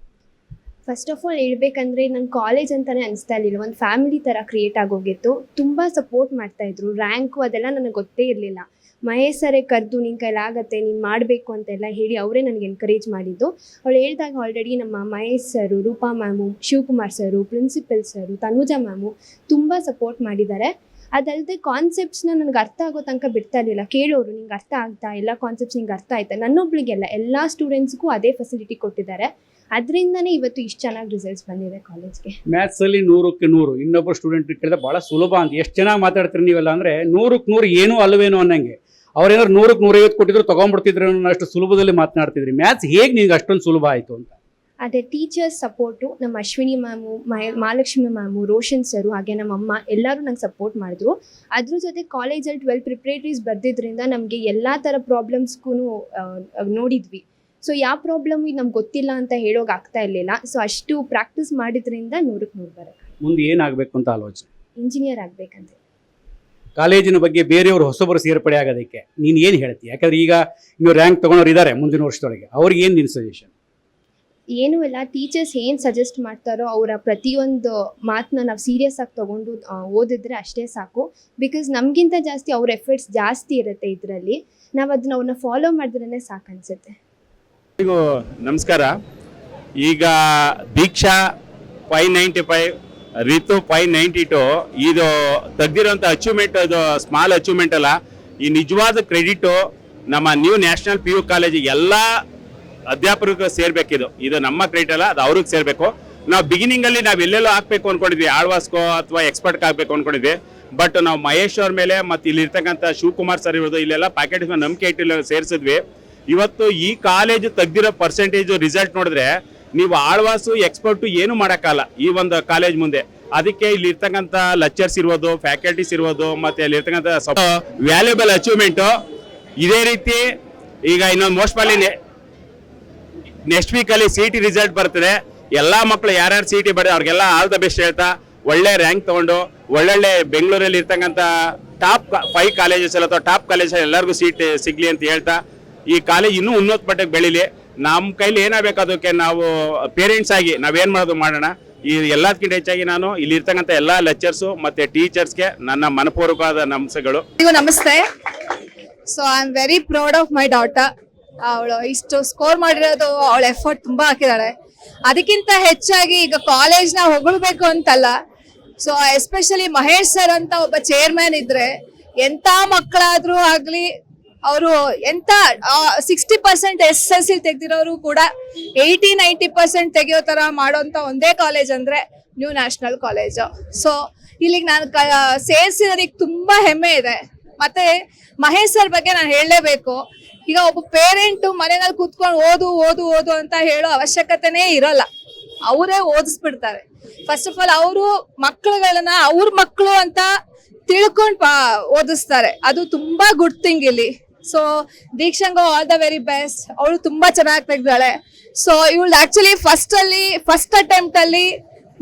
ಫಸ್ಟ್ ಆಫ್ ಆಲ್ ಹೇಳ್ಬೇಕಂದ್ರೆ ನನ್ನ ಕಾಲೇಜ್ ಅಂತಾನೆ ಅನಿಸ್ತಾ ಇರಲಿಲ್ಲ. ಒಂದು ಫ್ಯಾಮಿಲಿ ಥರ ಕ್ರಿಯೇಟ್ ಆಗೋಗಿತ್ತು. ತುಂಬ ಸಪೋರ್ಟ್ ಮಾಡ್ತಾ ಇದ್ರು. ರ್ಯಾಂಕು ಅದೆಲ್ಲ ನನಗೆ ಗೊತ್ತೇ ಇರಲಿಲ್ಲ. ಮಹೇಶ್ ಸರೇ ಕರೆದು ನಿನ್ನ ಕೈಲಾಗತ್ತೆ ನೀನು ಮಾಡಬೇಕು ಅಂತೆಲ್ಲ ಹೇಳಿ ಅವರೇ ನನಗೆ ಎನ್ಕರೇಜ್ ಮಾಡಿದ್ದು. ಅವಳು ಹೇಳಿದಾಗ ಆಲ್ರೆಡಿ ನಮ್ಮ Mahesh sir, Roopa ma'am, Shivakumar sir principal sir, Tanuja ma'am ತುಂಬ ಸಪೋರ್ಟ್ ಮಾಡಿದ್ದಾರೆ. ಅದಲ್ಲದೆ ಕಾನ್ಸೆಪ್ಟ್ಸ್ನ ನನಗೆ ಅರ್ಥ ಆಗೋ ತನಕ ಬಿಡ್ತಾ ಇರಲಿಲ್ಲ. ಕೇಳೋರು, ನಿಂಗೆ ಅರ್ಥ ಆಗ್ತಾ? ಎಲ್ಲ ಕಾನ್ಸೆಪ್ಟ್ಸ್ ನಿಂಗೆ ಅರ್ಥ ಆಯ್ತಾ? ನನ್ನೊಬ್ಳಿಗೆಲ್ಲ ಎಲ್ಲ ಸ್ಟೂಡೆಂಟ್ಸ್ಗೂ ಅದೇ ಫೆಸಿಲಿಟಿ ಕೊಟ್ಟಿದ್ದಾರೆ. ಅದರಿಂದನೇ ಇವತ್ತು ಇಷ್ಟು ಚೆನ್ನಾಗಿ ರಿಸಲ್ಟ್ಸ್ ಬಂದಿದೆ ಕಾಲೇಜ್ಗೆ ಮ್ಯಾಥ್ಸಲ್ಲಿ ನೂರಕ್ಕೆ ನೂರು. ಇನ್ನೊಬ್ಬ ಸ್ಟೂಡೆಂಟ್ ಕೇಳಿದ್ರೆ ಭಾಳ ಸುಲಭ ಅಂತ. ಎಷ್ಟು ಚೆನ್ನಾಗಿ ಮಾತಾಡ್ತೀರಿ ನೀವೆಲ್ಲ ಅಂದರೆ ನೂರಕ್ಕೆ ನೂರು ಏನೂ ಅಲ್ಲವೇನೋ ಅನ್ನಂಗೆ. ಅವ್ರೇನಾದ್ರು ನೂರಕ್ಕೆ ನೂರೈವತ್ತು ಕೊಟ್ಟಿದ್ರು ತಗೊಂಡ್ಬಿಡ್ತಿದ್ರು ಅಷ್ಟು ಸುಲಭದಲ್ಲಿ ಮಾತನಾಡ್ತಿದ್ರಿ. ಮ್ಯಾಥ್ಸ್ ಹೇಗೆ ನಿಮ್ಗೆ ಅಷ್ಟೊಂದು ಸುಲಭ ಆಯಿತು ಅಂತ? ಅದೇ ಟೀಚರ್ಸ್ ಸಪೋರ್ಟು ನಮ್ಮ Ashwini ma'am Maha Mahalakshmi ma'am Roshan sir ಹಾಗೆ ನಮ್ಮ ಅಮ್ಮ ಎಲ್ಲರೂ ನಂಗೆ ಸಪೋರ್ಟ್ ಮಾಡಿದ್ರು. ಅದ್ರ ಜೊತೆ ಕಾಲೇಜಲ್ಲಿ ಟ್ವೆಲ್ ಪ್ರಿಪ್ರೇಟರೀಸ್ ಬರ್ದಿದ್ರಿಂದ ನಮಗೆ ಎಲ್ಲ ಥರ ಪ್ರಾಬ್ಲಮ್ಸ್ಗೂ ನೋಡಿದ್ವಿ. ಸೊ ಯಾವ ಪ್ರಾಬ್ಲಮ್ ನಮ್ಗೆ ಗೊತ್ತಿಲ್ಲ ಅಂತ ಹೇಳೋಕೆ ಆಗ್ತಾ ಇರಲಿಲ್ಲ. ಸೊ ಅಷ್ಟು ಪ್ರಾಕ್ಟೀಸ್ ಮಾಡಿದ್ರಿಂದ ನೂರಕ್ಕೆ ನೂರು ಮುಂದೆ ಏನಾಗಬೇಕು ಅಂತ ಆಲೋಚನೆ? ಇಂಜಿನಿಯರ್ ಆಗಬೇಕಂತ. ಕಾಲೇಜಿನ ಬಗ್ಗೆ ಬೇರೆಯವರು ಹೊಸಬರು ಸೇರ್ಪಡೆ ಆಗೋದಕ್ಕೆ ನೀನು ಏನು ಹೇಳ್ತೀಯ? ಯಾಕಂದ್ರೆ ಈಗ ಇನ್ನು ರ್ಯಾಂಕ್ ತೊಗೊಂಡವ್ರು ಇದ್ದಾರೆ ಮುಂದಿನ ವರ್ಷದೊಳಗೆ. ಅವ್ರಿಗೆ ಏನು ನಿನ್ನ ಸಜೆಷನ್ ಏನೂ ಇಲ್ಲ. ಟೀಚರ್ಸ್ ಏನು ಸಜೆಸ್ಟ್ ಮಾಡ್ತಾರೋ ಅವರ ಪ್ರತಿಯೊಂದು ಮಾತನ್ನ ನಾವು ಸೀರಿಯಸ್ ಆಗಿ ತೊಗೊಂಡು ಓದಿದ್ರೆ ಅಷ್ಟೇ ಸಾಕು. ಬಿಕಾಸ್ ನಮಗಿಂತ ಜಾಸ್ತಿ ಅವ್ರ ಎಫರ್ಟ್ಸ್ ಜಾಸ್ತಿ ಇರುತ್ತೆ ಇದರಲ್ಲಿ. ನಾವು ಅದನ್ನ ಅವ್ರನ್ನ ಫಾಲೋ ಮಾಡಿದ್ರೇ ಸಾಕು ಅನ್ಸುತ್ತೆ. ಎಲ್ರಿಗೂ ನಮಸ್ಕಾರ. ಈಗ Deeksha five ninety five, Ritu five ninety two, ಇದು ತೆಗ್ದಿರೋಂಥ ಅಚೀವ್ಮೆಂಟ್ ಅದು ಸ್ಮಾಲ್ ಅಚೀವ್ಮೆಂಟ್ ಅಲ್ಲ. ಈ ನಿಜವಾದ ಕ್ರೆಡಿಟು ನಮ್ಮ ನ್ಯೂ ನ್ಯಾಷನಲ್ ಪಿ ಯು ಕಾಲೇಜಿಗೆ ಎಲ್ಲ ಅಧ್ಯಾಪಕರಿಗೆ ಸೇರ್ಬೇಕಿದು. ಇದು ನಮ್ಮ ಕ್ರೆಡಿಟ್ ಅಲ್ಲ, ಅದು ಅವ್ರಿಗೆ ಸೇರಬೇಕು. ನಾವು ಬಿಗಿನಿಂಗ್ ಅಲ್ಲಿ ನಾವು ಎಲ್ಲೆಲ್ಲೋ ಹಾಕ್ಬೇಕು ಅಂದ್ಕೊಂಡಿದ್ವಿ ಆಳ್ವಾಸ್ಕೋ ಅಥವಾ ಎಕ್ಸ್ಪರ್ಟ್ ಹಾಕ್ಬೇಕು ಅಂದ್ಕೊಂಡಿದ್ವಿ ಬಟ್ ನಾವು ಮಹೇಶ್ ಅವ್ರ ಮೇಲೆ ಮತ್ತೆ ಇಲ್ಲಿರ್ತಕ್ಕಂಥ ಶಿವಕುಮಾರ್ ಸರ್ ಇರೋದು, ಇಲ್ಲೆಲ್ಲ ಪ್ಯಾಕೆಟ್ ನಂಬಿಕೆ ಇಟ್ಟಿಲ್ಲ, ಸೇರಿಸಿದ್ವಿ. ಇವತ್ತು ಈ ಕಾಲೇಜು ತೆಗ್ದಿರೋ ಪರ್ಸೆಂಟೇಜ್ ರಿಸಲ್ಟ್ ನೋಡಿದ್ರೆ ನೀವು ಆಳ್ವಾಸು ಎಕ್ಸ್ಪರ್ಟು ಏನು ಮಾಡೋಕ್ಕಲ್ಲ ಈ ಒಂದು ಕಾಲೇಜ್ ಮುಂದೆ. ಅದಕ್ಕೆ ಇಲ್ಲಿ ಇರ್ತಕ್ಕಂಥ ಲೆಕ್ಚರ್ಸ್ ಇರ್ಬೋದು ಫ್ಯಾಕಲ್ಟೀಸ್ ಇರ್ಬೋದು, ಮತ್ತೆ ಅಲ್ಲಿ ಇರ್ತಕ್ಕಂಥ ವ್ಯಾಲ್ಯೂಬಲ್ ಅಚೀವ್ಮೆಂಟ್ ಇದೇ ರೀತಿ ಈಗ ಇನ್ನೊಂದು ಮೋಸ್ಟ್ ಪಾಲಿ ನೆಕ್ಸ್ಟ್ ವೀಕ್ ಅಲ್ಲಿ ಸಿ ಟಿ ರಿಸಲ್ಟ್ ಬರ್ತದೆ. ಎಲ್ಲ ಮಕ್ಕಳು ಯಾರ್ಯಾರು ಸಿ ಟಿ ಬರ ಅವ್ರಿಗೆಲ್ಲ ಆಲ್ ದ ಬೆಸ್ಟ್ ಹೇಳ್ತಾ, ಒಳ್ಳೆ ರ್ಯಾಂಕ್ ತಗೊಂಡು, ಒಳ್ಳೊಳ್ಳೆ ಬೆಂಗಳೂರಲ್ಲಿ ಇರ್ತಕ್ಕಂಥ ಟಾಪ್ ಫೈವ್ ಕಾಲೇಜಸ್ ಎಲ್ಲ, ಅಥವಾ ಟಾಪ್ ಕಾಲೇಜಲ್ಲಿ ಎಲ್ಲರಿಗೂ ಸೀಟ್ ಸಿಗ್ಲಿ ಅಂತ ಹೇಳ್ತಾ ಈ ಕಾಲೇಜ್ ಇನ್ನೂ ಉನ್ನತ ಮಟ್ಟಕ್ಕೆ ಬೆಳಿಲಿ. ನಮ್ಮ ಕೈಲಿ ಏನಾಗಬೇಕು ಅದಕ್ಕೆ ನಾವು ಪೇರೆಂಟ್ಸ್ ಆಗಿ ನಾವೇನು ಮಾಡೋದು ಮಾಡೋಣ. ಈ ಎಲ್ಲದಕ್ಕಿಂತ ಹೆಚ್ಚಾಗಿ ನಾನು ಇಲ್ಲಿ ಇರ್ತಕ್ಕಂಥ ಎಲ್ಲ ಲೆಕ್ಚರ್ಸು ಮತ್ತೆ ಟೀಚರ್ಸ್ಗೆ ನನ್ನ ಮನಪೂರ್ವಕವಾದ ನಮಸ್ತೆಗಳು. ನಮಸ್ತೆ. So I am very proud of my daughter ಅವಳು ಇಷ್ಟು ಸ್ಕೋರ್ ಮಾಡಿರೋದು, ಅವಳು ಎಫರ್ಟ್ ತುಂಬಾ ಹಾಕಿದಾಳೆ. ಅದಕ್ಕಿಂತ ಹೆಚ್ಚಾಗಿ ಈಗ ಕಾಲೇಜ್ನ ಹೊಗಳಬೇಕು ಅಂತಲ್ಲ. ಸೊ ಎಸ್ಪೆಷಲಿ ಮಹೇಶ್ ಸರ್ ಅಂತ ಒಬ್ಬ ಚೇರ್ಮನ್ ಇದ್ರೆ ಎಂತ ಮಕ್ಕಳಾದ್ರೂ ಆಗ್ಲಿ ಅವರು ಎಂತ sixty percent S S C ತೆಗ್ದಿರೋರು ಕೂಡ ಏಯ್ಟಿ ನೈಂಟಿ ಪರ್ಸೆಂಟ್ ತೆಗೆಯೋ ತರ ಮಾಡೋಂಥ ಒಂದೇ ಕಾಲೇಜ್ ಅಂದ್ರೆ ನ್ಯೂ ನ್ಯಾಷನಲ್ ಕಾಲೇಜು ಸೊ ಇಲ್ಲಿಗೆ ನಾನು ಸೇರಿಸಿರೋದಕ್ಕೆ ತುಂಬಾ ಹೆಮ್ಮೆ ಇದೆ. ಮತ್ತೆ ಮಹೇಶ್ ಸರ್ ಬಗ್ಗೆ ನಾನು ಹೇಳಲೇಬೇಕು. ಈಗ ಒಬ್ಬ ಪೇರೆಂಟ್ ಮನೆಯಲ್ಲಿ ಕೂತ್ಕೊಂಡು ಓದು ಓದು ಓದು ಅಂತ ಹೇಳೋ ಅವಶ್ಯಕತೆನೇ ಇರಲ್ಲ. ಅವರೇ ಓದಿಸ್ಬಿಡ್ತಾರೆ. ಫಸ್ಟ್ ಆಫ್ ಆಲ್ ಅವರು ಮಕ್ಕಳುಗಳನ್ನ ಅವ್ರ ಮಕ್ಕಳು ಅಂತ ತಿಳ್ಕೊಂಡು ಓದಿಸ್ತಾರೆ. ಅದು ತುಂಬಾ ಗುಡ್ ಥಿಂಗ್ ಇಲ್ಲಿ. ಸೊ ದೀಕ್ಷಾಂಗ ಆಲ್ ದ ವೆರಿ ಬೆಸ್ಟ್ ಅವಳು ತುಂಬಾ ಚೆನ್ನಾಗಿ ತೆಗ್ದಾಳೆ. ಸೊ ಇವಳು ಆಕ್ಚುಲಿ ಫಸ್ಟ್ ಅಲ್ಲಿ ಫಸ್ಟ್ ಅಟೆಂಪ್ಟ್ ಅಲ್ಲಿ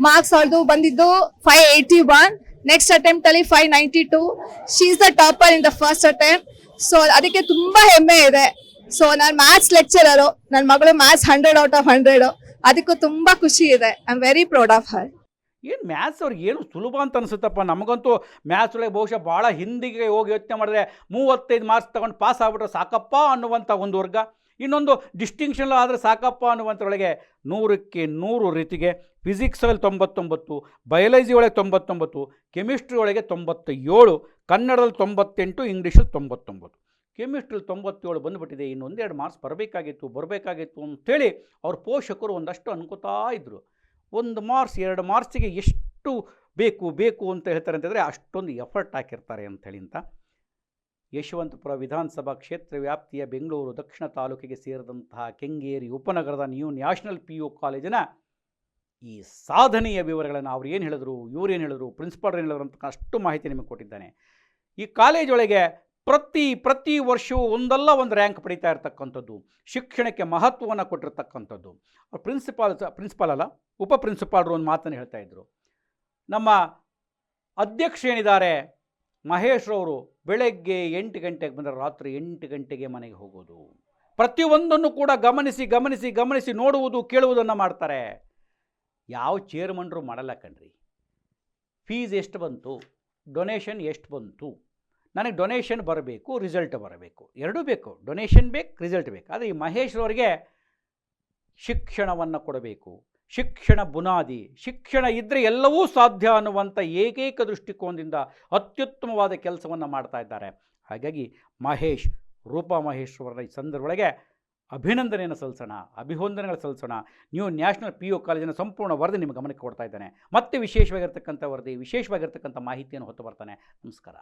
ಮಾರ್ಕ್ಸ್ ಅವಳದು ಬಂದಿದ್ದು five eighty one next attempt ಅಲ್ಲಿ five ninety two she is the topper in the first attempt so ಅದಕ್ಕೆ ತುಂಬಾ ಹೆಮ್ಮೆ ಇದೆ. ಸೊ ನಾನು ಮ್ಯಾಥ್ಸ್ ಲೆಕ್ಚರರು ನನ್ನ ಮಗಳು maths hundred out of hundred ಅದಕ್ಕೂ ತುಂಬಾ ಖುಷಿ ಇದೆ. I am very proud of her ಏನು ಮ್ಯಾಥ್ಸ್ ಅವ್ರಿಗೆ ಏನು ಸುಲಭ ಅಂತ ಅನಿಸುತ್ತಪ್ಪ? ನಮಗಂತೂ ಮ್ಯಾಥ್ಸ್ ಒಳಗೆ ಬಹುಶಃ ಭಾಳ ಹಿಂದಿಗೆ ಹೋಗಿ ಯೋಚನೆ ಮಾಡಿದ್ರೆ ಮೂವತ್ತೈದು ಮಾರ್ಕ್ಸ್ ತಗೊಂಡು ಪಾಸ್ ಆಗ್ಬಿಟ್ರೆ ಸಾಕಪ್ಪ ಅನ್ನುವಂಥ ಒಂದು ವರ್ಗ. ಇನ್ನೊಂದು ಡಿಸ್ಟಿಂಕ್ಷನ್ ಆದರೆ ಸಾಕಪ್ಪ ಅನ್ನುವಂಥರೊಳಗೆ ನೂರಕ್ಕೆ ನೂರು ರೀತಿಗೆ ಫಿಸಿಕ್ಸಲ್ಲಿ ತೊಂಬತ್ತೊಂಬತ್ತು ಬಯಾಲಜಿ ಒಳಗೆ ತೊಂಬತ್ತೊಂಬತ್ತು ಕೆಮಿಸ್ಟ್ರಿ ಒಳಗೆ ತೊಂಬತ್ತ ಏಳು ಕನ್ನಡದಲ್ಲಿ ತೊಂಬತ್ತೆಂಟು ಇಂಗ್ಲೀಷಲ್ಲಿ ತೊಂಬತ್ತೊಂಬತ್ತು. ಕೆಮಿಸ್ಟ್ರಿಲಿ ತೊಂಬತ್ತೇಳು ಬಂದುಬಿಟ್ಟಿದೆ, ಇನ್ನೊಂದೆರಡು ಮಾರ್ಕ್ಸ್ ಬರಬೇಕಾಗಿತ್ತು ಬರಬೇಕಾಗಿತ್ತು ಅಂತೇಳಿ ಅವ್ರ ಪೋಷಕರು ಒಂದಷ್ಟು ಅನ್ಕೋತಾ ಇದ್ದರು ಒಂದು ಮಾರ್ಕ್ಸ್ ಎರಡು ಮಾರ್ಕ್ಸಿಗೆ ಎಷ್ಟು ಬೇಕು ಬೇಕು ಅಂತ ಹೇಳ್ತಾರೆ ಅಂತಂದರೆ ಅಷ್ಟೊಂದು ಎಫರ್ಟ್ ಹಾಕಿರ್ತಾರೆ ಅಂಥೇಳಿ ಅಂತ. ಯಶವಂತಪುರ ವಿಧಾನಸಭಾ ಕ್ಷೇತ್ರ ವ್ಯಾಪ್ತಿಯ ಬೆಂಗಳೂರು ದಕ್ಷಿಣ ತಾಲೂಕಿಗೆ ಸೇರಿದಂತಹ ಕೆಂಗೇರಿ ಉಪನಗರದ ನ್ಯೂ ನ್ಯಾಷನಲ್ ಪಿ ಯು ಕಾಲೇಜಿನ ಈ ಸಾಧನೆಯ ವಿವರಗಳನ್ನು ಅವ್ರು ಏನು ಹೇಳಿದ್ರು, ಇವ್ರು ಏನು ಹೇಳಿದ್ರು ಪ್ರಿನ್ಸಿಪಾಲ್ ಏನು ಹೇಳಿದ್ರು ಅಂತ ಅಷ್ಟು ಮಾಹಿತಿ ನಿಮಗೆ ಕೊಟ್ಟಿದ್ದಾನೆ. ಈ ಕಾಲೇಜೊಳಗೆ ಪ್ರತಿ ಪ್ರತಿ ವರ್ಷವೂ ಒಂದಲ್ಲ ಒಂದು ರ್ಯಾಂಕ್ ಪಡಿತಾ ಇರತಕ್ಕಂಥದ್ದು. ಶಿಕ್ಷಣಕ್ಕೆ ಮಹತ್ವವನ್ನು ಕೊಟ್ಟಿರ್ತಕ್ಕಂಥದ್ದು. ಪ್ರಿನ್ಸಿಪಾಲ್ ಪ್ರಿನ್ಸಿಪಾಲ್ ಅಲ್ಲ, ಉಪ ಪ್ರಿನ್ಸಿಪಾಲ್ರು ಒಂದು ಮಾತನ್ನು ಹೇಳ್ತಾ ಇದ್ದರು ನಮ್ಮ ಅಧ್ಯಕ್ಷ ಏನಿದ್ದಾರೆ? ಮಹೇಶ್ರವರು ಬೆಳಗ್ಗೆ ಎಂಟು ಗಂಟೆಗೆ ಬಂದರೆ ರಾತ್ರಿ ಎಂಟು ಗಂಟೆಗೆ ಮನೆಗೆ ಹೋಗೋದು. ಪ್ರತಿಯೊಂದನ್ನು ಕೂಡ ಗಮನಿಸಿ ಗಮನಿಸಿ ಗಮನಿಸಿ ನೋಡುವುದು, ಕೇಳುವುದನ್ನು ಮಾಡ್ತಾರೆ. ಯಾವ ಚೇರ್ಮನ್ರು ಮಾಡಲ್ಲ ಕಣ್ರಿ. ಫೀಸ್ ಎಷ್ಟು ಬಂತು? ಡೊನೇಷನ್ ಎಷ್ಟು ಬಂತು? ನನಗೆ ಡೊನೇಷನ್ ಬರಬೇಕು ರಿಸಲ್ಟ್ ಬರಬೇಕು. ಎರಡೂ ಬೇಕು. ಡೊನೇಷನ್ ಬೇಕು ರಿಸಲ್ಟ್ ಬೇಕು. ಆದರೆ ಈ ಮಹೇಶ್ರವರಿಗೆ ಶಿಕ್ಷಣವನ್ನು ಕೊಡಬೇಕು. ಶಿಕ್ಷಣ ಬುನಾದಿ. ಶಿಕ್ಷಣ ಇದ್ದರೆ ಎಲ್ಲವೂ ಸಾಧ್ಯ ಅನ್ನುವಂಥ ಏಕೈಕ ದೃಷ್ಟಿಕೋನದಿಂದ ಅತ್ಯುತ್ತಮವಾದ ಕೆಲಸವನ್ನು ಮಾಡ್ತಾ ಇದ್ದಾರೆ. ಹಾಗಾಗಿ ಮಹೇಶ್, ರೂಪಾ ಮಹೇಶ್ವರರ ಈ ಸಂದರ್ಭದೊಳಗೆ ಅಭಿನಂದನೆಯನ್ನು ಸಲ್ಲಿಸೋಣ, ಅಭಿವಂದನೆಗಳು ಸಲ್ಲಿಸೋಣ. ನೀವು ನ್ಯಾಷನಲ್ ಪಿ ಯು ಕಾಲೇಜಿನ ಸಂಪೂರ್ಣ ವರದಿ ನಿಮ್ಮ ಗಮನಕ್ಕೆ ಕೊಡ್ತಾ ಇದ್ದಾನೆ. ಮತ್ತೆ ವಿಶೇಷವಾಗಿರ್ತಕ್ಕಂಥ ವರದಿ, ವಿಶೇಷವಾಗಿರ್ತಕ್ಕಂಥ ಮಾಹಿತಿಯನ್ನು ಹೊತ್ತು ಬರ್ತಾನೆ. ನಮಸ್ಕಾರ.